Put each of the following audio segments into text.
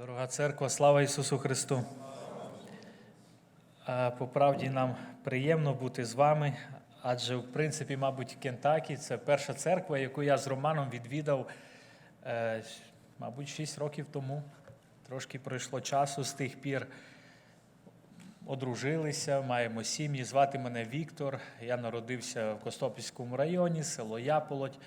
Дорога церква, слава Ісусу Христу. По правді нам приємно бути з вами, адже, в принципі, мабуть, Кентакі це перша церква, яку я з Романом відвідав, е, мабуть, 6 років тому. Трошки пройшло часу з тих пір. Одружилися, маємо сім'ї. Звати мене Віктор. Я народився в Костопільському районі, село Яполоть.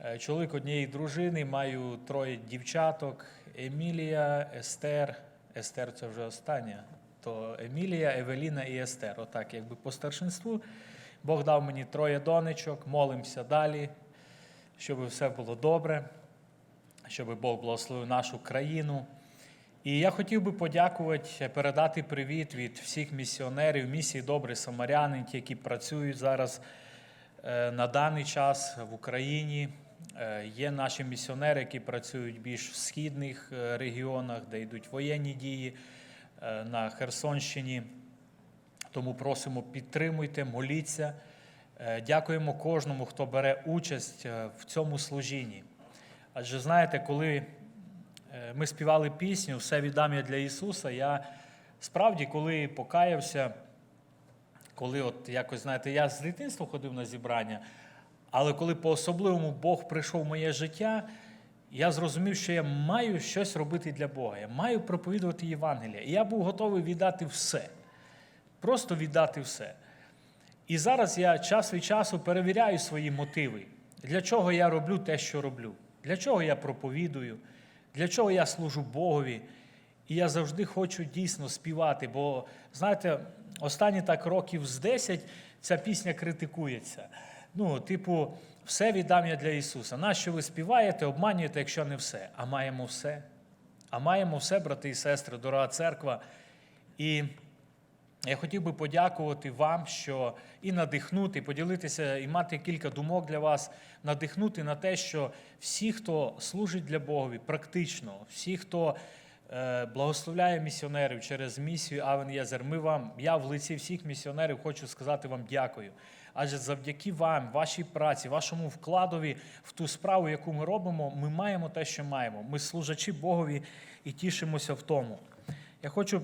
Е, Чоловік однієї дружини, маю троє дівчаток: Емілія, Естер. Естер це вже остання. То Емілія, Евеліна і Естер. Отак, якби по старшинству. Бог дав мені троє донечок, молимося далі, щоб все було добре, щоб Бог благословив нашу країну. І я хотів би подякувати, передати привіт від всіх місіонерів, місії Добрий Самарянин, які працюють зараз е, на даний час в Україні. Е, Є наші місіонери, які працюють більш в східних е, регіонах, де йдуть воєнні дії е, на Херсонщині. Тому просимо підтримуйте, моліться. Дякуємо кожному, хто бере участь в цьому служінні. Адже знаєте, коли ми співали пісню Все віддам я для Ісуса, я справді, коли покаявся, коли от якось, знаєте, я з дитинства ходив на зібрання, але коли по-особливому Бог прийшов в моє життя, я зрозумів, що я маю щось робити для Бога. Я маю проповідувати Євангелія. І я був готовий віддати все. Просто віддати все. І зараз я час від часу перевіряю свої мотиви. Для чого я роблю те, що роблю? Для чого я проповідую? Для чого я служу Богові? І я завжди хочу дійсно співати, бо, знаєте, останні так років з 10 ця пісня критикується. Ну, типу, все віддам я для Ісуса. Нащо ви співаєте, обманюєте, якщо не все? А маємо все. А маємо все, брати і сестри, дорога церква. І я хотів би подякувати вам, що і надихнути, поділитися, і мати кілька думок для вас, надихнути на те, що всі, хто служить для Богові, практично, всі, хто е, благословляє місіонерів через місію Авен Єзер, ми вам, я в лиці всіх місіонерів хочу сказати вам дякую. Адже завдяки вам, вашій праці, вашому вкладові в ту справу, яку ми робимо, ми маємо те, що маємо. Ми служачі Богові і тішимося в тому. Я хочу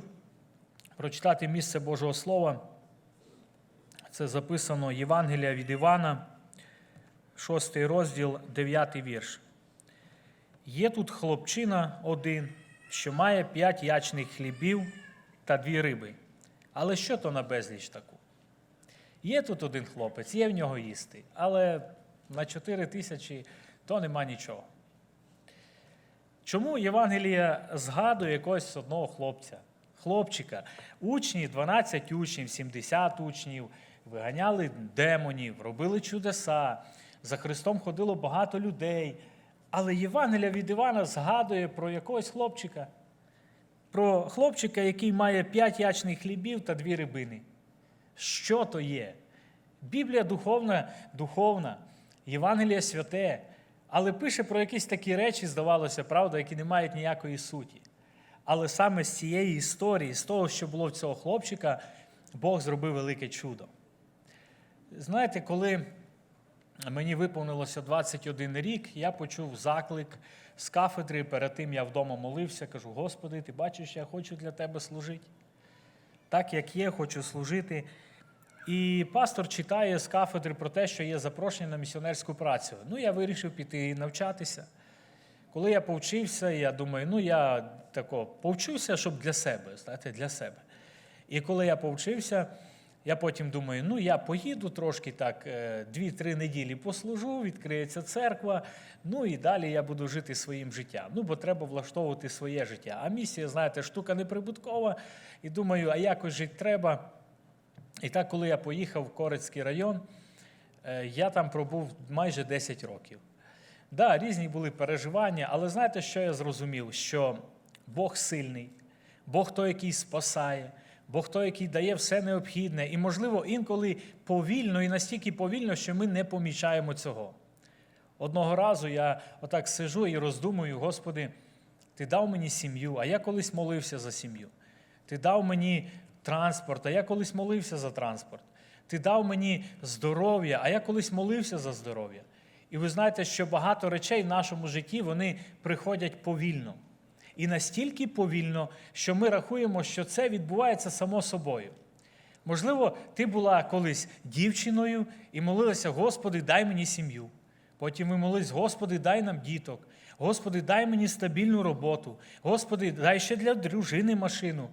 прочитати місце Божого Слова. Це записано Євангелія від Івана, 6 розділ, 9 вірш. Є тут хлопчина один, що має п'ять ячних хлібів та дві риби. Але що то на безліч таку? Є тут один хлопець, є в нього їсти, але на 4 тисячі то нема нічого. Чому Євангелія згадує якогось одного хлопця, хлопчика? Учні, 12 учнів, 70 учнів, виганяли демонів, робили чудеса. За Христом ходило багато людей. Але Євангелія від Івана згадує про якогось хлопчика, про хлопчика, який має 5 ячних хлібів та дві рибини. Що то є? Біблія духовна, духовна, Євангеліє святе, але пише про якісь такі речі, здавалося, правда, які не мають ніякої суті. Але саме з цієї історії, з того, що було в цього хлопчика, Бог зробив велике чудо. Знаєте, коли мені виповнилося 21 рік, я почув заклик з кафедри. Перед тим я вдома молився, кажу: Господи, ти бачиш, я хочу для тебе служити. Так як є, хочу служити. І пастор читає з кафедри про те, що є запрошення на місіонерську працю. Ну, я вирішив піти навчатися. Коли я повчився, я думаю, ну я тако повчуся, щоб для себе, знаєте, для себе. І коли я повчився, я потім думаю, ну я поїду трошки так, е, дві-три неділі послужу, відкриється церква, ну і далі я буду жити своїм життям. Ну, бо треба влаштовувати своє життя. А місія, знаєте, штука неприбуткова. І думаю, а якось жити треба. І так, коли я поїхав в Корецький район, е, я там пробув майже 10 років. Да, різні були переживання, але знаєте, що я зрозумів? Що Бог сильний, Бог той, який спасає, Бог той, який дає все необхідне, і, можливо, інколи повільно і настільки повільно, що ми не помічаємо цього. Одного разу я отак сижу і роздумую, Господи, Ти дав мені сім'ю, а я колись молився за сім'ю. Ти дав мені транспорт, а я колись молився за транспорт. Ти дав мені здоров'я, а я колись молився за здоров'я. І ви знаєте, що багато речей в нашому житті вони приходять повільно. і настільки повільно, що ми рахуємо, що це відбувається само собою. Можливо, ти була колись дівчиною і молилася, Господи, дай мені сім'ю. Потім ви молились, Господи, дай нам діток. Господи, дай мені стабільну роботу. Господи, дай ще для дружини машину.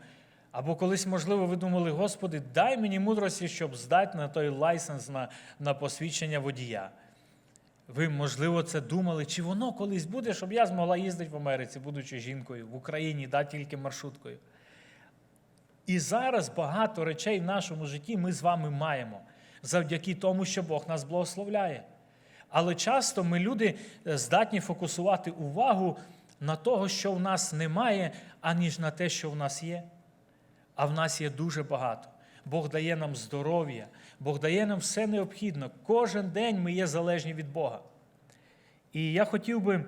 Або колись, можливо, ви думали, Господи, дай мені мудрості, щоб здати на той лайсенс на, на посвідчення водія. Ви, можливо, це думали, чи воно колись буде, щоб я змогла їздити в Америці, будучи жінкою, в Україні, да, тільки маршруткою. І зараз багато речей в нашому житті ми з вами маємо завдяки тому, що Бог нас благословляє. Але часто ми люди здатні фокусувати увагу на того, що в нас немає, аніж на те, що в нас є. А в нас є дуже багато. Бог дає нам здоров'я, Бог дає нам все необхідне. Кожен день ми є залежні від Бога. І я хотів би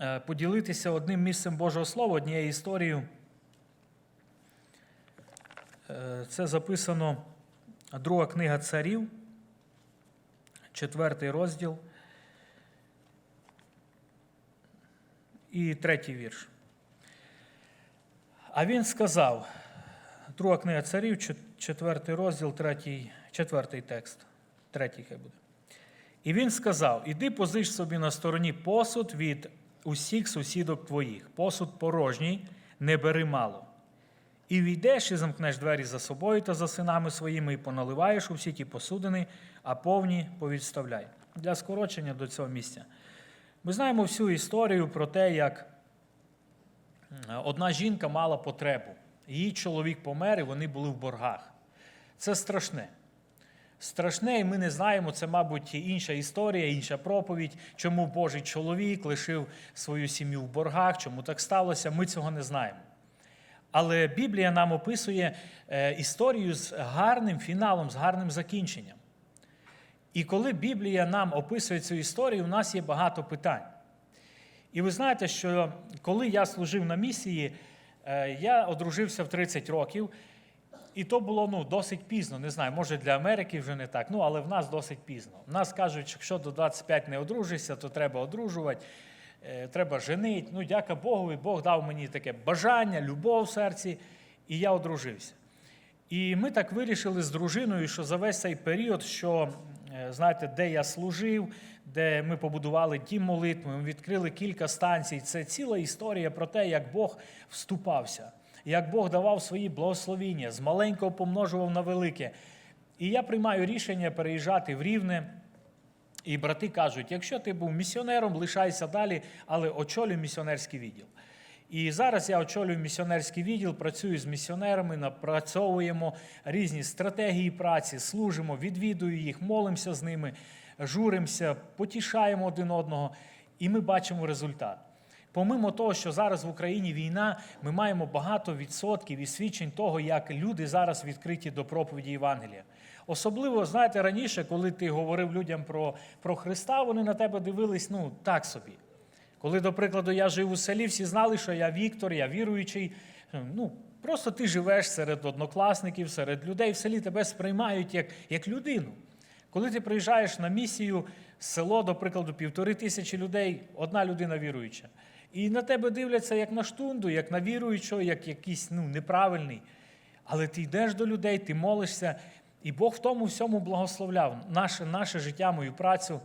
е, поділитися одним місцем Божого Слова, однією історією. Е, Це записано друга книга царів, четвертий розділ і третій вірш. А він сказав, друга книга царів, чет- четвертий розділ, третій, четвертий текст, третій хай буде. І він сказав: Іди позич собі на стороні посуд від усіх сусідок твоїх, посуд порожній, не бери мало. І війдеш і замкнеш двері за собою та за синами своїми, і поналиваєш у всі ті посудини, а повні повідставляй. Для скорочення до цього місця. Ми знаємо всю історію про те, як одна жінка мала потребу. Її чоловік помер, і вони були в боргах. Це страшне. Страшне, і ми не знаємо, це, мабуть, інша історія, інша проповідь, чому Божий чоловік лишив свою сім'ю в боргах, чому так сталося, ми цього не знаємо. Але Біблія нам описує е, історію з гарним фіналом, з гарним закінченням. І коли Біблія нам описує цю історію, у нас є багато питань. І ви знаєте, що коли я служив на місії, я одружився в 30 років, і то було ну, досить пізно. Не знаю, може для Америки вже не так, ну але в нас досить пізно. В нас кажуть, якщо до 25 не одружишся, то треба одружувати, е, треба женити. Ну, дяка Богу, і Бог дав мені таке бажання, любов в серці, і я одружився. І ми так вирішили з дружиною, що за весь цей період, що е, знаєте, де я служив, де ми побудували дім молитви, ми відкрили кілька станцій. Це ціла історія про те, як Бог вступався, як Бог давав свої благословіння, з маленького помножував на велике. І я приймаю рішення переїжджати в Рівне. І брати кажуть: якщо ти був місіонером, лишайся далі, але очолюй місіонерський відділ. І зараз я очолюю місіонерський відділ, працюю з місіонерами, напрацьовуємо різні стратегії праці, служимо, відвідую їх, молимося з ними, журимося, потішаємо один одного, і ми бачимо результат. Помимо того, що зараз в Україні війна, ми маємо багато відсотків і свідчень того, як люди зараз відкриті до проповіді Євангелія. Особливо, знаєте, раніше, коли ти говорив людям про, про Христа, вони на тебе дивились ну, так собі. Коли, до прикладу, я жив у селі, всі знали, що я Віктор, я віруючий. Ну, просто ти живеш серед однокласників, серед людей в селі тебе сприймають як, як людину. Коли ти приїжджаєш на місію, село, до прикладу, півтори тисячі людей, одна людина віруюча. І на тебе дивляться як на штунду, як на віруючого, як якийсь ну, неправильний. Але ти йдеш до людей, ти молишся, і Бог в тому всьому благословляв наше, наше життя, мою працю.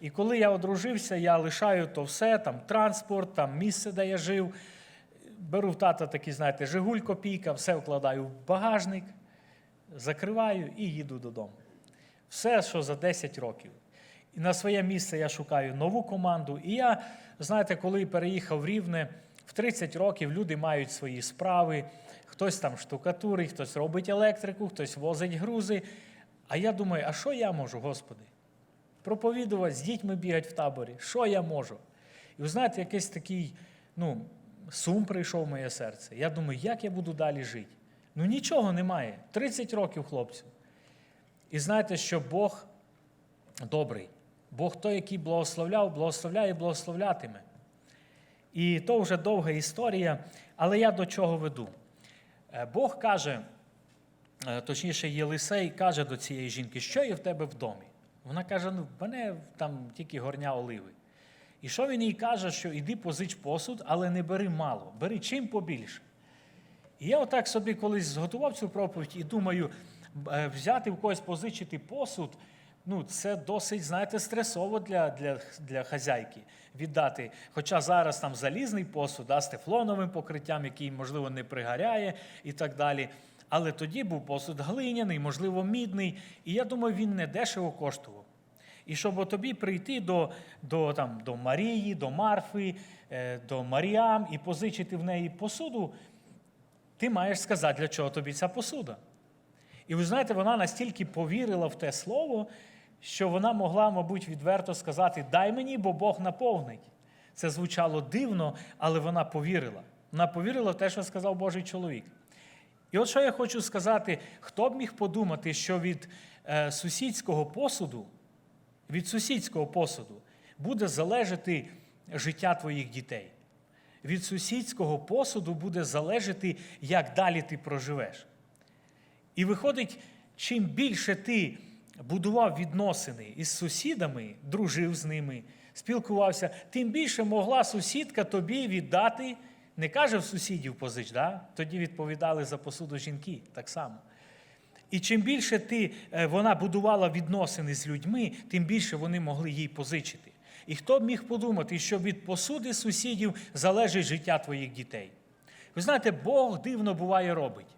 І коли я одружився, я лишаю то все, там транспорт, там місце, де я жив. Беру в тата такий, знаєте, Жигуль копійка, все вкладаю в багажник, закриваю і їду додому. Все, що за 10 років. І на своє місце я шукаю нову команду. І я, знаєте, коли переїхав в Рівне, в 30 років люди мають свої справи. Хтось там штукатурить, хтось робить електрику, хтось возить грузи. А я думаю, а що я можу, Господи? Проповідувати, з дітьми бігати в таборі. Що я можу? І ви знаєте, якийсь такий ну, сум прийшов в моє серце. Я думаю, як я буду далі жити? Ну нічого немає. 30 років хлопцю. І знаєте, що Бог добрий. Бог той, який благословляв, благословляє і благословлятиме. І то вже довга історія, але я до чого веду. Е, Бог каже, е, точніше, Єлисей каже до цієї жінки, що є в тебе в домі? Вона каже: ну, в мене там тільки горня оливи. І що він їй каже, що іди позич посуд, але не бери мало, бери чим побільше. І я отак собі колись зготував цю проповідь і думаю, взяти в когось позичити посуд, ну це досить, знаєте, стресово для, для, для хазяйки віддати. Хоча зараз там залізний посуд да, з тефлоновим покриттям, який, можливо, не пригаряє і так далі. Але тоді був посуд глиняний, можливо, мідний. І я думаю, він не дешево коштував. І щоб тобі прийти до, до, там, до Марії, до Марфи, е, до Маріам і позичити в неї посуду, ти маєш сказати, для чого тобі ця посуда. І ви знаєте, вона настільки повірила в те слово, що вона могла, мабуть, відверто сказати: Дай мені, бо Бог наповнить. Це звучало дивно, але вона повірила. Вона повірила в те, що сказав Божий чоловік. І от що я хочу сказати: хто б міг подумати, що від е, сусідського посуду, від сусідського посуду буде залежати життя твоїх дітей. Від сусідського посуду буде залежати, як далі ти проживеш. І виходить, чим більше ти будував відносини із сусідами, дружив з ними, спілкувався, тим більше могла сусідка тобі віддати, не каже в сусідів позич, да? тоді відповідали за посуду жінки так само. І чим більше ти, е, вона будувала відносини з людьми, тим більше вони могли їй позичити. І хто б міг подумати, що від посуди сусідів залежить життя твоїх дітей? Ви знаєте, Бог дивно буває робить.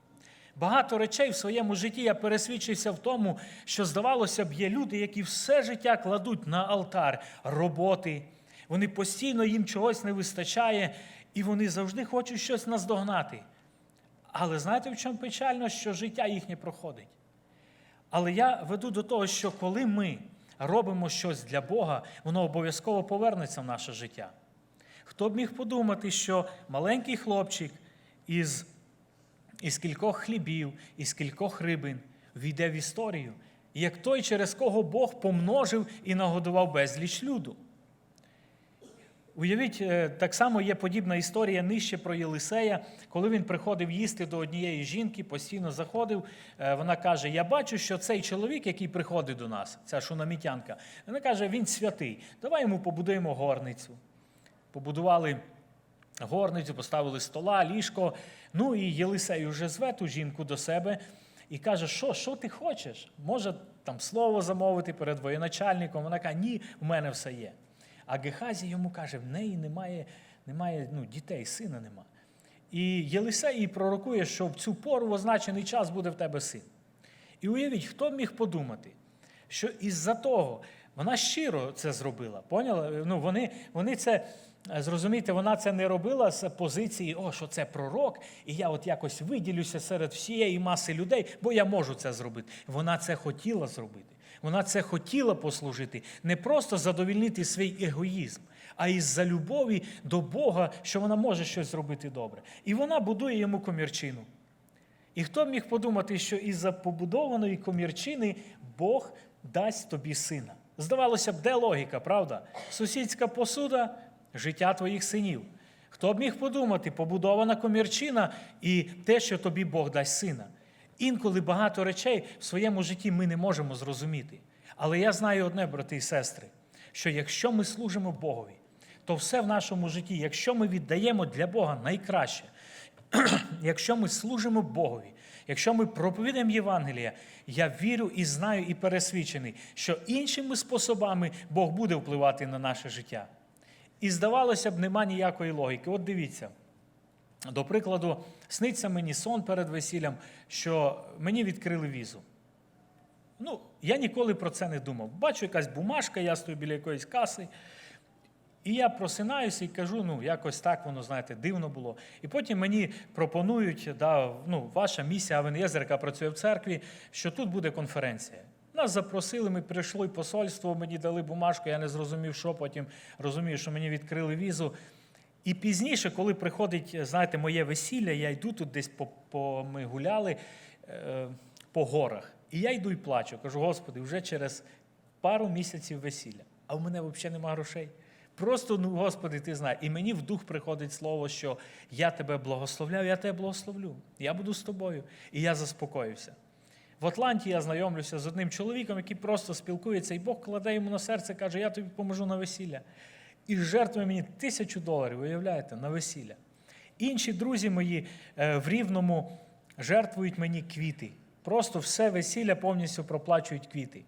Багато речей в своєму житті я пересвідчився в тому, що, здавалося б, є люди, які все життя кладуть на алтар роботи. Вони постійно їм чогось не вистачає, і вони завжди хочуть щось наздогнати. Але знаєте, в чому печально, що життя їхнє проходить? Але я веду до того, що коли ми робимо щось для Бога, воно обов'язково повернеться в наше життя. Хто б міг подумати, що маленький хлопчик із, із кількох хлібів, із кількох рибин війде в історію, як той, через кого Бог помножив і нагодував безліч люду. Уявіть, е, так само є подібна історія нижче про Єлисея, коли він приходив їсти до однієї жінки, постійно заходив. е, Вона каже: Я бачу, що цей чоловік, який приходить до нас, ця шунамітянка, вона каже, він святий. Давай йому побудуємо горницю. Побудували горницю, поставили стола, ліжко. Ну і Єлисей вже зве ту жінку до себе і каже, що що ти хочеш? Може там слово замовити перед воєначальником. Вона каже, ні, в мене все є. А Гехазі йому каже, в неї немає, немає ну, дітей, сина нема. І Єлисей їй пророкує, що в цю пору в означений час буде в тебе син. І уявіть, хто міг подумати, що із-за того вона щиро це зробила. Поняла? Ну, вони, вони це, зрозумієте, вона це не робила з позиції, о, що це пророк, і я от якось виділюся серед всієї маси людей, бо я можу це зробити. Вона це хотіла зробити. Вона це хотіла послужити, не просто задовільнити свій егоїзм, а із-за любові до Бога, що вона може щось зробити добре. І вона будує йому комірчину. І хто міг подумати, що із-за побудованої комірчини Бог дасть тобі сина? Здавалося б, де логіка, правда? Сусідська посуда життя твоїх синів. Хто б міг подумати, побудована комірчина і те, що тобі Бог дасть сина. Інколи багато речей в своєму житті ми не можемо зрозуміти. Але я знаю одне, брати і сестри, що якщо ми служимо Богові, то все в нашому житті, якщо ми віддаємо для Бога найкраще, якщо ми служимо Богові, якщо ми проповідаємо Євангелія, я вірю і знаю, і пересвідчений, що іншими способами Бог буде впливати на наше життя. І здавалося б, нема ніякої логіки. От дивіться. До прикладу, сниться мені сон перед весіллям, що мені відкрили візу. Ну, я ніколи про це не думав. Бачу якась бумажка, я стою біля якоїсь каси. І я просинаюся і кажу, ну, якось так воно, знаєте, дивно було. І потім мені пропонують, да, ну, ваша місія Авенєзер, яка працює в церкві, що тут буде конференція. Нас запросили, ми прийшли посольство, мені дали бумажку, я не зрозумів, що потім розумію, що мені відкрили візу. І пізніше, коли приходить, знаєте, моє весілля, я йду тут десь по, по ми гуляли е, по горах. І я йду і плачу. Кажу, Господи, вже через пару місяців весілля, а в мене взагалі нема грошей. Просто, ну, Господи, ти знаєш. І мені в дух приходить слово, що я тебе благословляю, я тебе благословлю. Я буду з тобою. І я заспокоївся. В Атланті я знайомлюся з одним чоловіком, який просто спілкується, і Бог кладе йому на серце, каже, я тобі поможу на весілля. і жертвує мені тисячу доларів, уявляєте, на весілля. Інші друзі мої е, в Рівному жертвують мені квіти. Просто все весілля повністю проплачують квіти.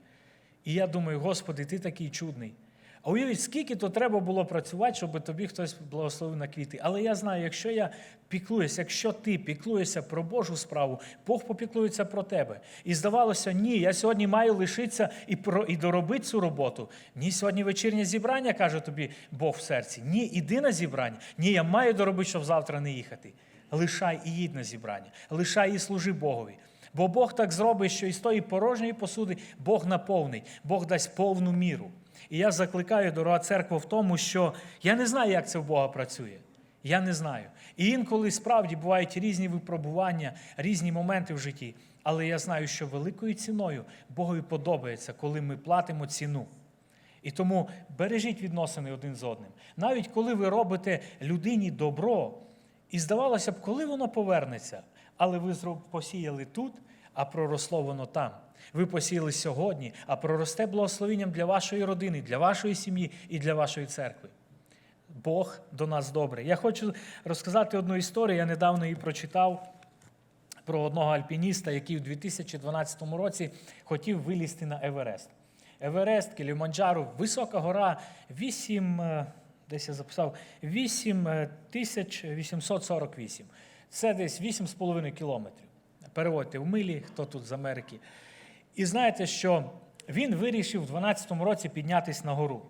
І я думаю, Господи, ти такий чудний. А уявіть, скільки то треба було працювати, щоб тобі хтось благословив на квіти. Але я знаю, якщо я піклуюся, якщо ти піклуєшся про Божу справу, Бог попіклується про тебе. І здавалося, ні, я сьогодні маю лишитися і про і доробити цю роботу. Ні, сьогодні вечірнє зібрання, каже тобі Бог в серці. Ні, іди на зібрання. Ні, я маю доробити, щоб завтра не їхати. Лишай і їдь на зібрання, лишай і служи Богові. Бо Бог так зробить, що із тої порожньої посуди Бог наповнить, Бог дасть повну міру. І я закликаю дорога церква в тому, що я не знаю, як це в Бога працює. Я не знаю. І інколи справді бувають різні випробування, різні моменти в житті. Але я знаю, що великою ціною Богові подобається, коли ми платимо ціну. І тому бережіть відносини один з одним. Навіть коли ви робите людині добро, і здавалося б, коли воно повернеться, але ви посіяли тут, а проросло воно там. Ви посіяли сьогодні, а проросте благословенням для вашої родини, для вашої сім'ї і для вашої церкви. Бог до нас добрий. Я хочу розказати одну історію. Я недавно її прочитав про одного альпініста, який у 2012 році хотів вилізти на Еверест. Еверест, Кіліманджаро, висока гора, 8, е, десь я записав, 8848. Це десь 8,5 кілометрів. Переводьте в милі, хто тут з Америки. І знаєте, що він вирішив у 12 році піднятися на гору.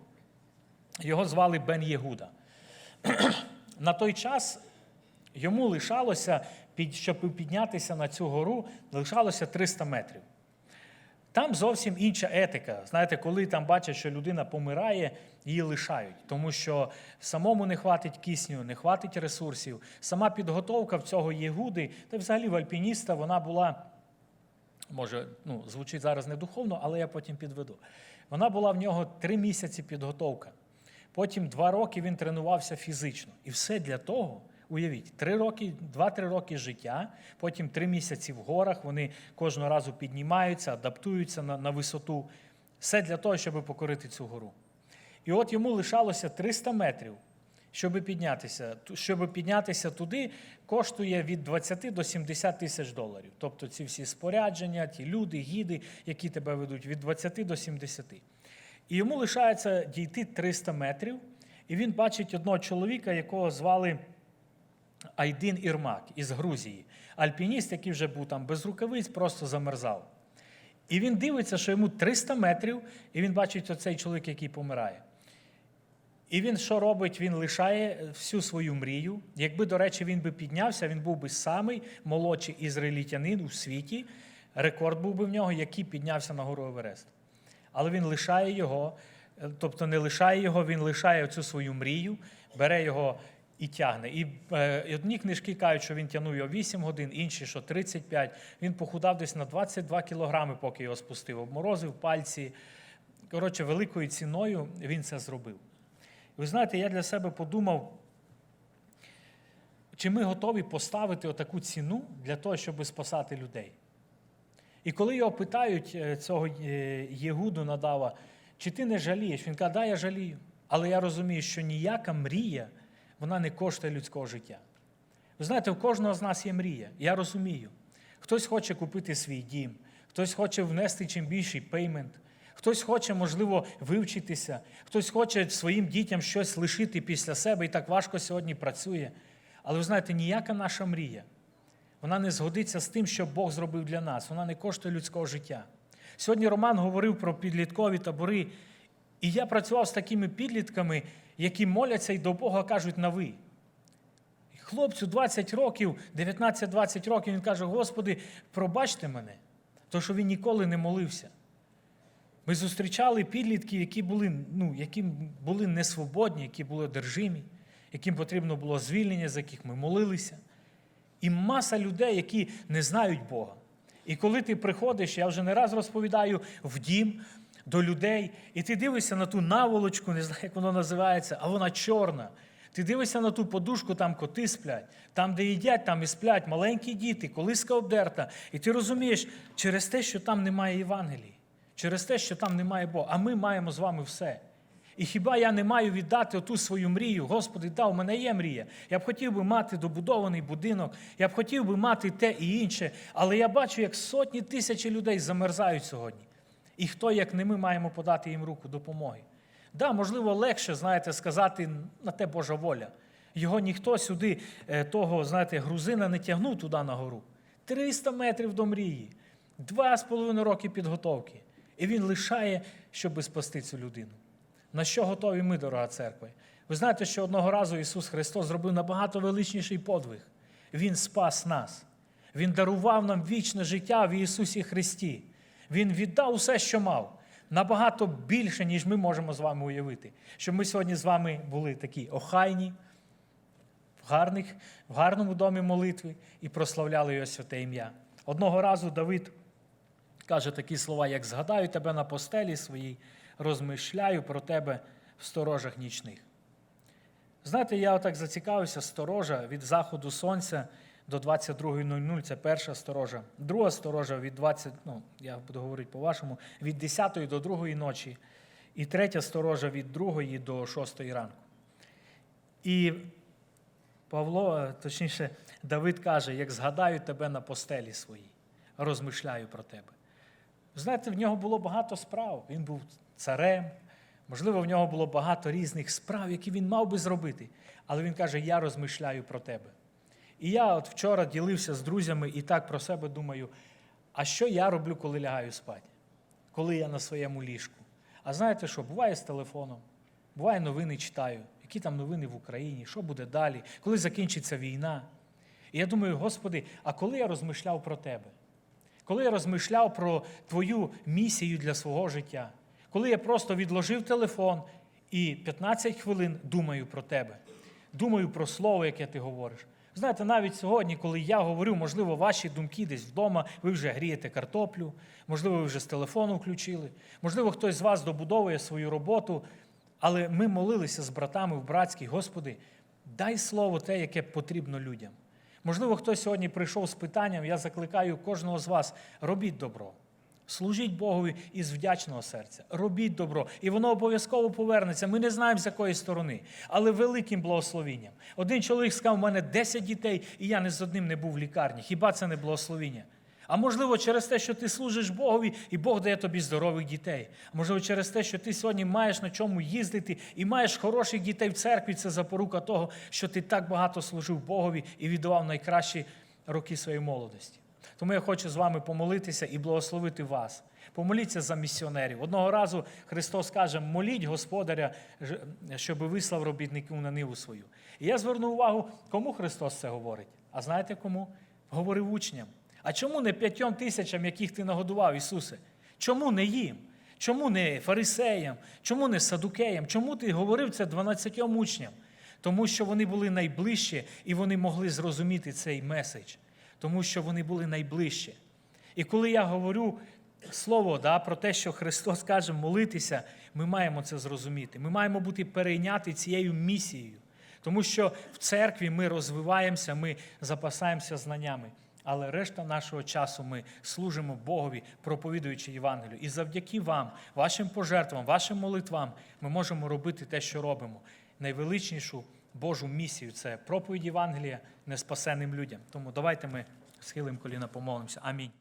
Його звали Бен Єгуда. На той час йому лишалося, щоб піднятися на цю гору, лишалося 300 метрів. Там зовсім інша етика. Знаєте, коли там бачать, що людина помирає, її лишають, тому що самому не хватить кисню, не хватить ресурсів. Сама підготовка в цього єгуди, та взагалі в альпініста, вона була, може, ну, звучить зараз не духовно, але я потім підведу. Вона була в нього три місяці підготовка. Потім два роки він тренувався фізично. І все для того, уявіть, три роки, два-три роки життя, потім три місяці в горах, вони кожного разу піднімаються, адаптуються на, на висоту. Все для того, щоб покорити цю гору. І от йому лишалося 300 метрів, щоб піднятися. Щоб піднятися туди, коштує від 20 до 70 тисяч доларів. Тобто ці всі спорядження, ті люди, гіди, які тебе ведуть, від 20 до 70. І йому лишається дійти 300 метрів, і він бачить одного чоловіка, якого звали Айдин Ірмак із Грузії. Альпініст, який вже був там без рукавиць, просто замерзав. І він дивиться, що йому 300 метрів, і він бачить оцей чоловік, який помирає. І він що робить? Він лишає всю свою мрію. Якби, до речі, він би піднявся, він був би самий молодший ізраїльтянин у світі. Рекорд був би в нього, який піднявся на гору Еверест. Але він лишає його, е, тобто не лишає його, він лишає цю свою мрію, бере його і тягне. І, е, одні книжки кажуть, що він тягнув його 8 годин, інші, що 35. Він похудав десь на 22 кілограми, поки його спустив, обморозив пальці. Коротше, великою ціною він це зробив. І ви знаєте, я для себе подумав, чи ми готові поставити отаку ціну для того, щоб спасати людей. І коли його питають е, цього е, Єгуду надава, чи ти не жалієш? Він каже, да, я жалію. Але я розумію, що ніяка мрія вона не коштує людського життя. Ви знаєте, у кожного з нас є мрія. Я розумію. Хтось хоче купити свій дім, хтось хоче внести чим більший пеймент, хтось хоче, можливо, вивчитися, хтось хоче своїм дітям щось лишити після себе і так важко сьогодні працює. Але ви знаєте, ніяка наша мрія вона не згодиться з тим, що Бог зробив для нас. Вона не коштує людського життя. Сьогодні Роман говорив про підліткові табори, і я працював з такими підлітками, які моляться і до Бога кажуть на ви. Хлопцю 20 років, 19-20 років, він каже: Господи, пробачте мене, тому що він ніколи не молився. Ми зустрічали підлітків, які були, ну, які були несвободні, які були одержимі, яким потрібно було звільнення, за яких ми молилися. І маса людей, які не знають Бога. І коли ти приходиш, я вже не раз розповідаю, в дім до людей, і ти дивишся на ту наволочку, не знаю, як воно називається, а вона чорна. Ти дивишся на ту подушку, там коти сплять, там, де їдять, там і сплять, маленькі діти, колиска обдерта. І ти розумієш, через те, що там немає Євангелії, через те, що там немає Бога. А ми маємо з вами все. І хіба я не маю віддати оту свою мрію? Господи, да, у мене є мрія. Я б хотів би мати добудований будинок, я б хотів би мати те і інше, але я бачу, як сотні тисячі людей замерзають сьогодні. І хто, як не ми, маємо подати їм руку допомоги? Да, можливо, легше, знаєте, сказати на те Божа воля. Його ніхто сюди, е, того, знаєте, грузина не тягнув туди на гору. 300 метрів до мрії, два з половиною роки підготовки. І він лишає, щоб спасти цю людину. На що готові ми, дорога церква? Ви знаєте, що одного разу Ісус Христос зробив набагато величніший подвиг. Він спас нас. Він дарував нам вічне життя в Ісусі Христі. Він віддав усе, що мав, набагато більше, ніж ми можемо з вами уявити. Щоб ми сьогодні з вами були такі охайні, в, гарних, в гарному домі молитви і прославляли його святе ім'я. Одного разу Давид каже такі слова, як згадаю тебе на постелі своїй, розмишляю про тебе в сторожах нічних. Знаєте, я отак зацікавився, сторожа від заходу сонця до 22.00 це перша сторожа. Друга сторожа від 20, ну, я буду говорити по-вашому, від 10 до 2 ночі. І третя сторожа від 2 до 6 ранку. І Павло, е, точніше, Давид каже, як згадаю тебе на постелі своїй, розмишляю про тебе. Знаєте, в нього було багато справ. Він був царем, можливо, в нього було багато різних справ, які він мав би зробити. Але він каже: Я розмишляю про тебе. І я от вчора ділився з друзями і так про себе думаю: а що я роблю, коли лягаю спати? Коли я на своєму ліжку? А знаєте що? Буває з телефоном, буває новини читаю, які там новини в Україні, що буде далі, коли закінчиться війна. І я думаю, Господи, а коли я розмишляв про тебе? Коли я розмишляв про твою місію для свого життя, коли я просто відложив телефон і 15 хвилин думаю про тебе, думаю про слово, яке ти говориш. Знаєте, навіть сьогодні, коли я говорю, можливо, ваші думки десь вдома, ви вже грієте картоплю, можливо, ви вже з телефону включили, можливо, хтось з вас добудовує свою роботу, але ми молилися з братами в братській, Господи, дай слово те, яке потрібно людям. Можливо, хтось сьогодні прийшов з питанням, я закликаю кожного з вас, робіть добро. Служіть Богові із вдячного серця, робіть добро, і воно обов'язково повернеться. Ми не знаємо, з якої сторони, але великим благословінням. Один чоловік сказав, у мене 10 дітей, і я ні з одним не був в лікарні. Хіба це не благословіння? А можливо, через те, що ти служиш Богові, і Бог дає тобі здорових дітей. Можливо, через те, що ти сьогодні маєш на чому їздити і маєш хороших дітей в церкві, це запорука того, що ти так багато служив Богові і віддавав найкращі роки своєї молодості. Тому я хочу з вами помолитися і благословити вас. Помоліться за місіонерів. Одного разу Христос каже: моліть Господаря, щоб вислав робітників на ниву свою. І я звернув увагу, кому Христос це говорить. А знаєте кому? Говорив учням. А чому не п'ятьом тисячам, яких ти нагодував, Ісусе? Чому не їм? Чому не фарисеям? Чому не садукеям? Чому ти говорив це 12 учням? Тому що вони були найближчі і вони могли зрозуміти цей меседж, тому що вони були найближчі. І коли я говорю слово да, про те, що Христос каже молитися, ми маємо це зрозуміти. Ми маємо бути перейняти цією місією, тому що в церкві ми розвиваємося, ми запасаємося знаннями. Але решта нашого часу ми служимо Богові, проповідуючи Євангелію. І завдяки вам, вашим пожертвам, вашим молитвам, ми можемо робити те, що робимо. Найвеличнішу Божу місію це проповідь Євангелія неспасенним людям. Тому давайте ми схилимо коліна, помолимося. Амінь.